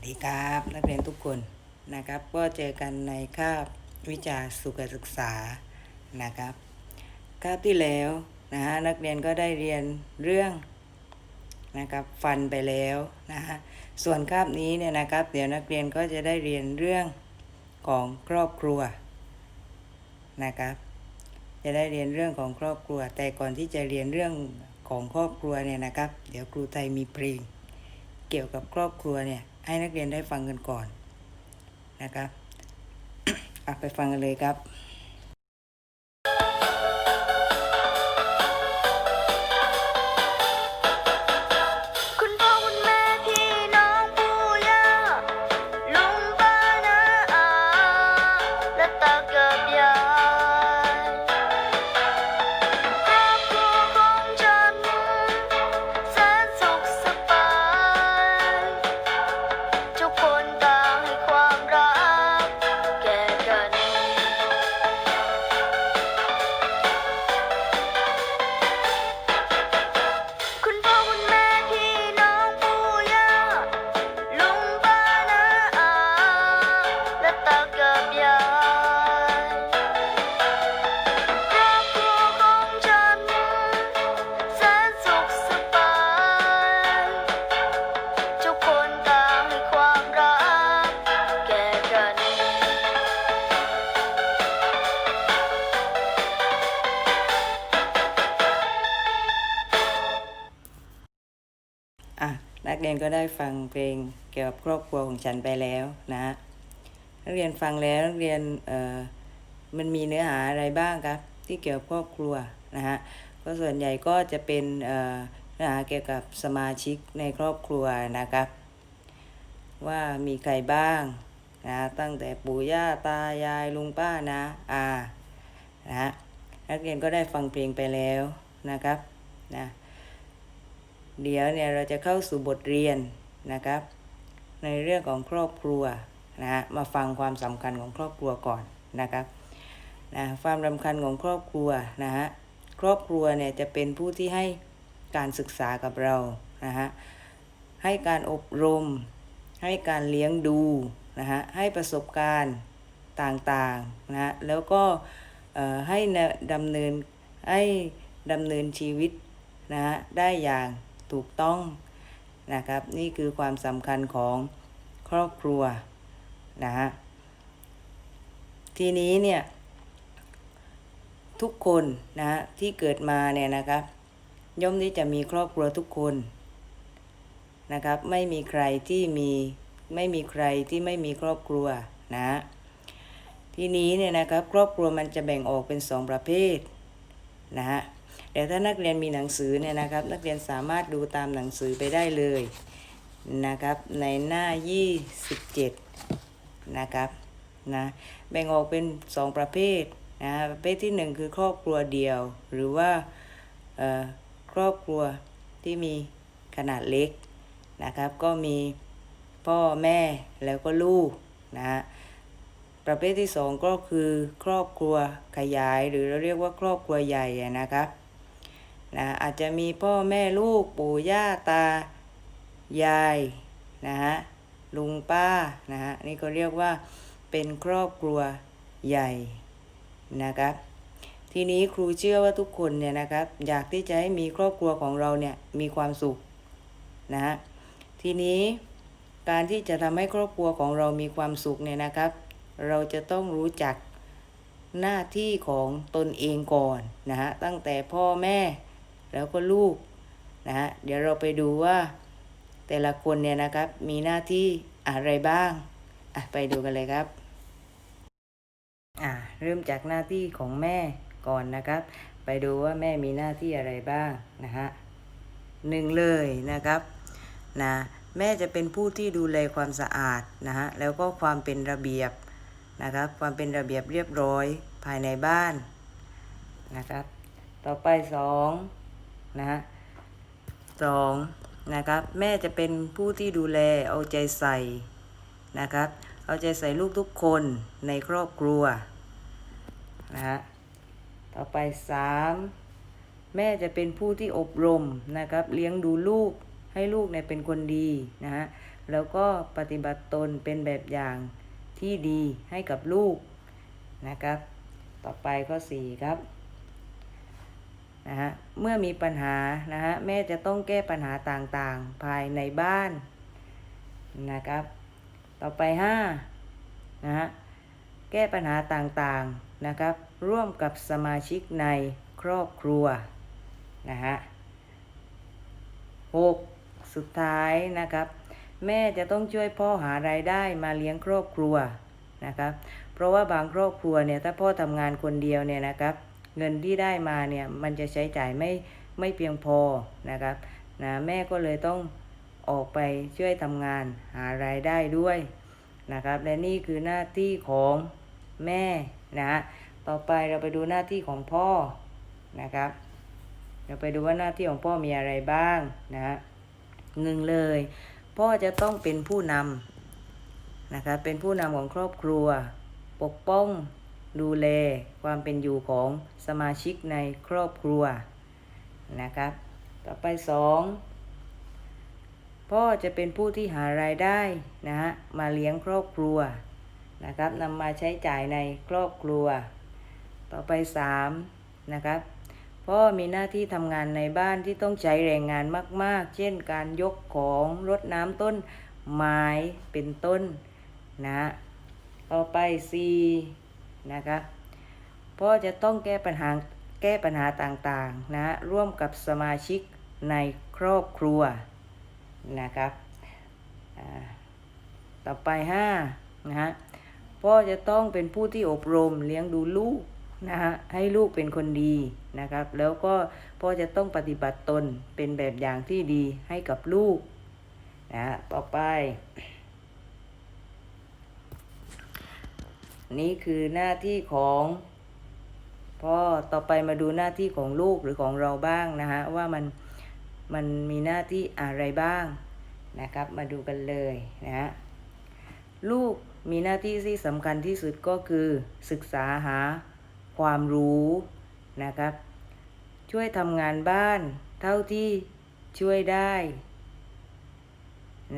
วัสดีครับนักเรียนทุกคนนะครับ ก็เจอกันในคาบวิชาสุขศึกษานะครับคาบที่แล้วนะฮะนักเรียนก็ได้เรียนเรื่องนะครับฟันไปแล้วนะฮะส่วนคาบนี้เนี่ยนะครับ เดี๋ยวนักเรียนก็จะได้เรียนเรื่องของครอบครัวนะครับ จะได้เรียนเรื่องของครอบครัว แต่ก่อนที่จะเรียนเรื่องของครอบครัวเนี่ยนะครับ เดี๋ยวครูไทยมีเพลงเกี่ยวกับครอบครัวเนี่ย ให้นักเรียนได้ฟังกันก่อนนะครับไปฟังกันเลยครับ รียนก็ได้ฟังเพลงเกี่ยวกับครอบครัวของฉันไปแล้วนะฮะนักเรียนฟังแล้วนักเรียนเอ่อมันมีเนื้อหาอะไรบ้างครับ ที่เกี่ยวกับครอบครัวนะฮะก็ส่วนใหญ่ก็จะเป็นเอ่อเนื้อหาเกี่ยวกับสมาชิกในครอบครัวนะครับ ว่ามีใครบ้างนะตั้งแต่ปู่ย่าตายายลุงป้านะอานะฮะนักเรียนก็ได้ฟังเพลงไปแล้วนะครับนะ เดี๋ยวเนี่ยเราจะเข้าสู่บทเรียนนะครับ ในเรื่องของครอบครัวนะฮะมาฟังความสำคัญของครอบครัวก่อนนะครับนะความสำคัญของครอบครัวนะฮะครอบครัวเนี่ยจะเป็นผู้ที่ให้การศึกษากับเรานะฮะให้การอบรม ให้การเลี้ยงดูนะฮะให้ประสบการณ์ต่างๆนะฮะแล้วก็เอ่อให้ดำเนินให้ดำเนินชีวิตนะฮะได้อย่าง ถูกต้องนะครับ นี่คือความสำคัญของครอบครัวนะฮะทีนี้เนี่ยทุกคนนะฮะที่เกิดมาเนี่ยนะครับ ย่อมที่จะมีครอบครัวทุกคนนะครับ ไม่มีใครที่มีไม่มีใครที่ไม่มีครอบครัวนะฮะทีนี้เนี่ยนะครับครอบครัวมันจะแบ่งออกเป็นสองประเภทนะฮะ แต่ถ้านักเรียนมีหนังสือเนี่ยนะครับ นักเรียนสามารถดูตามหนังสือไปได้เลยนะครับ ในหน้า 27 นะครับนะแบ่งออกเป็น 2 ประเภทนะประเภทที่ 1 คือครอบครัวเดียว หรือว่าครอบครัวที่มีขนาดเล็กนะครับ ก็มีพ่อแม่แล้วก็ลูกนะฮะประเภทที่สองก็คือครอบครัวขยาย หรือเราเรียกว่าครอบครัวใหญ่นะครับ นะอาจจะมีพ่อแม่ลูกปู่ย่าตา ยายนะฮะลุงป้านะฮะนี่ก็เรียกว่าเป็นครอบครัวใหญ่นะครับทีนี้ครูเชื่อว่าทุกคนเนี่ยนะครับอยากที่จะให้มีครอบครัวของเราเนี่ยมีความสุขนะฮะทีนี้การที่จะทำให้ครอบครัวของเรามีความสุขเนี่ยนะครับ เราจะต้องรู้จักหน้าที่ของตนเองก่อนนะฮะตั้งแต่พ่อแม่ แล้วก็ลูกนะฮะเดี๋ยวเราไปดูว่า แต่ละคนเนี่ยนะครับมีหน้าที่อะไรบ้างอะไปดูกันเลยครับอะเริ่มจากหน้าที่ของแม่ก่อนนะครับ ไปดูว่าแม่มีหน้าที่อะไรบ้างนะฮะหนึ่งเลยนะครับนะแม่จะเป็นผู้ที่ดูแลความสะอาดนะฮะแล้วก็ความเป็นระเบียบนะครับ ความเป็นระเบียบเรียบร้อยภายในบ้านนะครับ ต่อไปสอง นะฮะสองนะครับแม่จะเป็นผู้ที่ดูแลเอาใจใส่นะครับ เอาใจใส่ลูกทุกคนในครอบครัวนะฮะต่อไปสามแม่จะเป็นผู้ที่อบรมนะครับ เลี้ยงดูลูกให้ลูกเนี่ยเป็นคนดีนะฮะแล้วก็ปฏิบัติตนเป็นแบบอย่างที่ดีให้กับลูกนะครับ ต่อไปข้อ4ครับ นะฮะเมื่อมีปัญหานะฮะแม่จะต้องแก้ปัญหาต่างๆ ภายในบ้านนะครับ ต่อไป5นะฮะแก้ปัญหาต่างๆนะครับ ร่วมกับสมาชิกในครอบครัวนะฮะ6สุดท้ายนะครับ แม่จะต้องช่วยพ่อหารายได้มาเลี้ยงครอบครัวนะครับ เพราะว่าบางครอบครัวเนี่ยถ้าพ่อทำงานคนเดียวเนี่ยนะครับ เงินที่ได้มาเนี่ยมันจะใช้จ่ายไม่ไม่เพียงพอนะครับนะแม่ก็เลยต้องออกไปช่วยทำงานหารายได้ด้วยนะครับ และนี่คือหน้าที่ของแม่นะต่อไปเราไปดูหน้าที่ของพ่อนะครับ เราไปดูว่าหน้าที่ของพ่อมีอะไรบ้างนะหนึ่งเลย พ่อจะต้องเป็นผู้นำนะครับเป็นผู้นำของครอบครัว ปกป้อง ดูแลความเป็นอยู่ของสมาชิกในครอบครัวนะครับ ต่อไปสองพ่อจะเป็นผู้ที่หารายได้นะฮะมาเลี้ยงครอบครัวนะครับนำมาใช้จ่ายในครอบครัว ต่อไปสามนะครับพ่อมีหน้าที่ทำงานในบ้านที่ต้องใช้แรงงานมาก ๆ เช่นการยกของรดน้ำต้นไม้เป็นต้นนะ ต่อไป C นะครับพ่อจะต้องแก้ปัญหาแก้ปัญหาต่างๆนะร่วมกับสมาชิกในครอบครัวนะครับต่อไป5นะฮะพ่อจะต้องเป็นผู้ที่อบรมเลี้ยงดูลูกนะฮะให้ลูกเป็นคนดีนะครับ แล้วก็พ่อจะต้องปฏิบัติตนเป็นแบบอย่างที่ดีให้กับลูกนะฮะต่อไป นี่คือหน้าที่ของพ่อต่อไปมาดูหน้าที่ของลูกหรือของเราบ้างนะฮะว่ามันมันมีหน้าที่อะไรบ้างนะครับ มาดูกันเลยนะฮะลูกมีหน้าที่ที่สำคัญที่สุดก็คือศึกษาหาความรู้นะครับ ช่วยทำงานบ้านเท่าที่ช่วยได้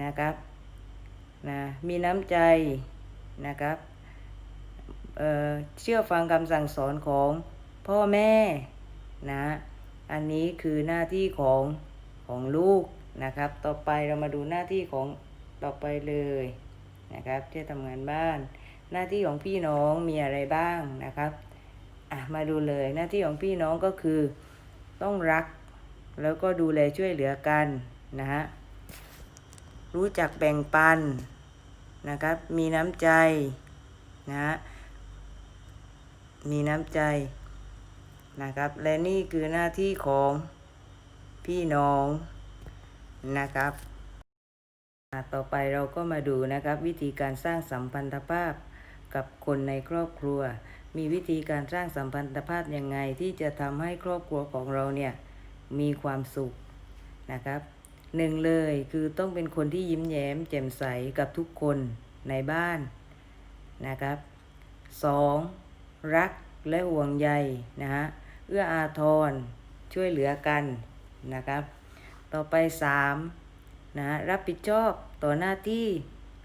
นะครับนะมีน้ำใจนะครับ เชื่อฟังคำสั่งสอนของพ่อแม่นะ อันนี้คือหน้าที่ของของลูกนะครับ ต่อไปเรามาดูหน้าที่ของต่อไปเลยนะครับที่ทำงานบ้าน หน้าที่ของพี่น้องมีอะไรบ้างนะครับอะมาดูเลยหน้าที่ของพี่น้องก็คือ ต้องรัก แล้วก็ดูแลช่วยเหลือกันนะฮะรู้จักแบ่งปันนะครับ มีน้ำใจนะฮะ มีน้ำใจนะครับ และนี่คือหน้าที่ของพี่น้องนะครับต่อไปเราก็มาดูนะครับ วิธีการสร้างสัมพันธภาพกับคนในครอบครัว มีวิธีการสร้างสัมพันธภาพยังไงที่จะทำให้ครอบครัวของเราเนี่ยมีความสุขนะครับหนึ่งเลยคือต้องเป็นคนที่ยิ้มแย้ม แจ่มใสกับทุกคนในบ้านนะครับสอง รักและห่วงใยนะฮะเอื้ออาทรช่วยเหลือกันนะครับ ต่อไปสามนะรับผิดชอบต่อหน้าที่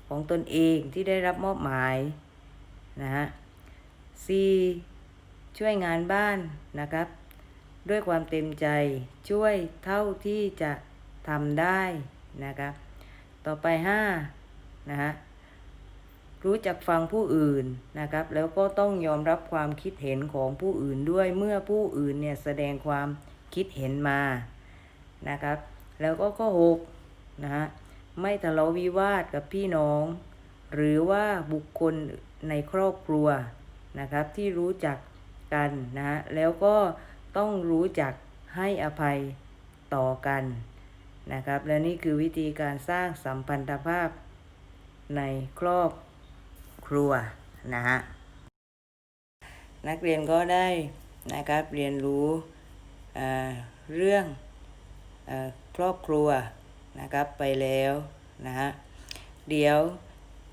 ของตนเองที่ได้รับมอบหมายนะฮะสี่ช่วยงานบ้านนะครับ ด้วยความเต็มใจช่วยเท่าที่จะทำได้นะครับ ต่อไปห้านะฮะ รู้จักฟังผู้อื่นนะครับ แล้วก็ต้องยอมรับความคิดเห็นของผู้อื่นด้วยเมื่อผู้อื่นเนี่ยแสดงความคิดเห็นมานะครับ แล้วก็ข้อหกนะฮะไม่ทะเลาะวิวาทกับพี่น้อง หรือว่าบุคคลในครอบครัวนะครับที่รู้จักกันนะฮะแล้วก็ต้องรู้จักให้อภัยต่อกันนะครับ และนี่คือวิธีการสร้างสัมพันธภาพในครอบ ครัวนะฮะนักเรียนก็ได้นะครับเรียนรู้เเรื่องอครอบครัวนะครับไปแล้วนะฮะเดี๋ยว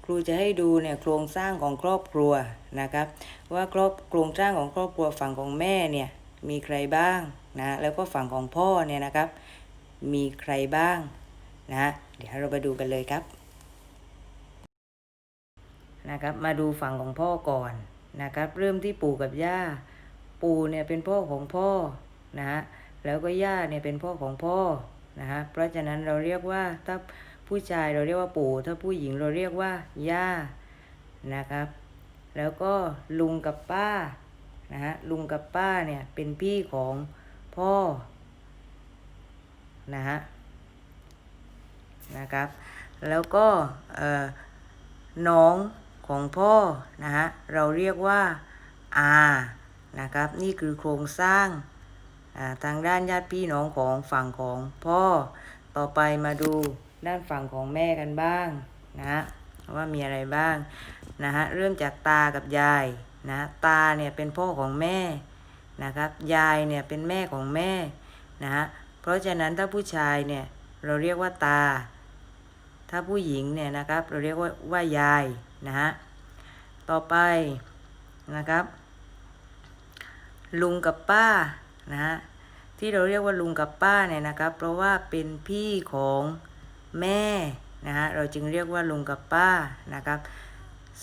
ครูจะให้ดูเนี่ยโครงสร้างของครอบครัวนะครับ ว่าครอบโครงสร้างของครอบครัวฝั่งของแม่เนี่ยมีใครบ้างนะแล้วก็ฝั่งของพ่อเนี่ยนะครับ มีใครบ้างนะเดี๋ยวเราไปดูกันเลยครับ นะครับ มาดูฝั่งของพ่อก่อนนะครับ เริ่มที่ปู่กับย่า ปู่เนี่ยเป็นพ่อของพ่อนะฮะแล้วก็ย่าเนี่ยเป็นพ่อของพ่อนะฮะเพราะฉะนั้นเราเรียกว่าถ้าผู้ชายเราเรียกว่าปู่ ถ้าผู้หญิงเราเรียกว่าย่านะครับ แล้วก็ลุงกับป้านะฮะลุงกับป้าเนี่ยเป็นพี่ของพ่อนะฮะนะครับ แล้วก็เอ่อน้อง ของพ่อนะฮะเราเรียกว่าอานะครับ นี่คือโครงสร้างทางด้านญาติพี่น้องของฝั่งของพ่อ ต่อไปมาดูด้านฝั่งของแม่กันบ้างนะฮะว่ามีอะไรบ้างนะฮะเริ่มจากตากับยายนะตาเนี่ยเป็นพ่อของแม่นะครับยายเนี่ยเป็นแม่ของแม่นะฮะเพราะฉะนั้นถ้าผู้ชายเนี่ยเราเรียกว่าตา ถ้าผู้หญิงเนี่ยนะครับเราเรียกว่าว่ายาย นะฮะ ต่อไปนะครับ ลุงกับป้านะฮะที่เราเรียกว่าลุงกับป้าเนี่ยนะครับ เพราะว่าเป็นพี่ของแม่นะฮะเราจึงเรียกว่าลุงกับป้านะครับ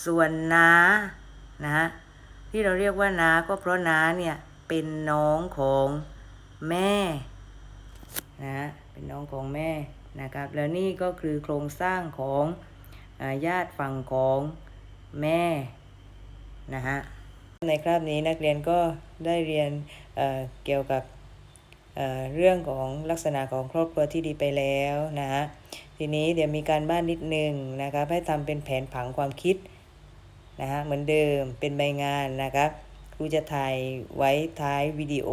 ส่วนน้านะฮะที่เราเรียกว่าน้าก็เพราะน้าเนี่ยเป็นน้องของแม่นะฮะเป็นน้องของแม่นะครับ แล้วนี่ก็คือโครงสร้างของ ญาติฝั่งของแม่นะฮะในคราบนี้นักเรียนก็ได้เรียนเเกี่ยวกับเเรื่องของลักษณะของครอบครัวที่ดีไปแล้วนะฮะทีนี้เดี๋ยวมีการบ้านนิดนึงนะครับให้ทำเป็นแผนผังความคิดนะฮะเหมือนเดิมเป็นใบงานนะครับครูจะถ่ายไว้ท้ายวิดีโอ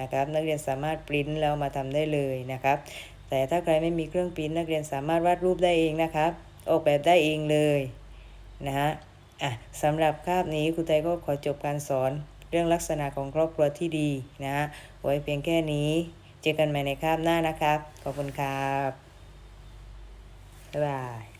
นะครับนักเรียนสามารถปริ้นแล้วมาทำได้เลยนะครับแต่ถ้าใครไม่มีเครื่องปริ้นนักเรียนสามารถวาดรูปได้เองนะครับ ออกแบบได้เองเลยนะฮะอะสำหรับคาบนี้ครูไตก็ขอจบการสอนเรื่องลักษณะของครอบครัวที่ดีนะฮะไว้เพียงแค่นี้ เจอกันใหม่ในคาบหน้านะครับ ขอบคุณครับบ๊ายบาย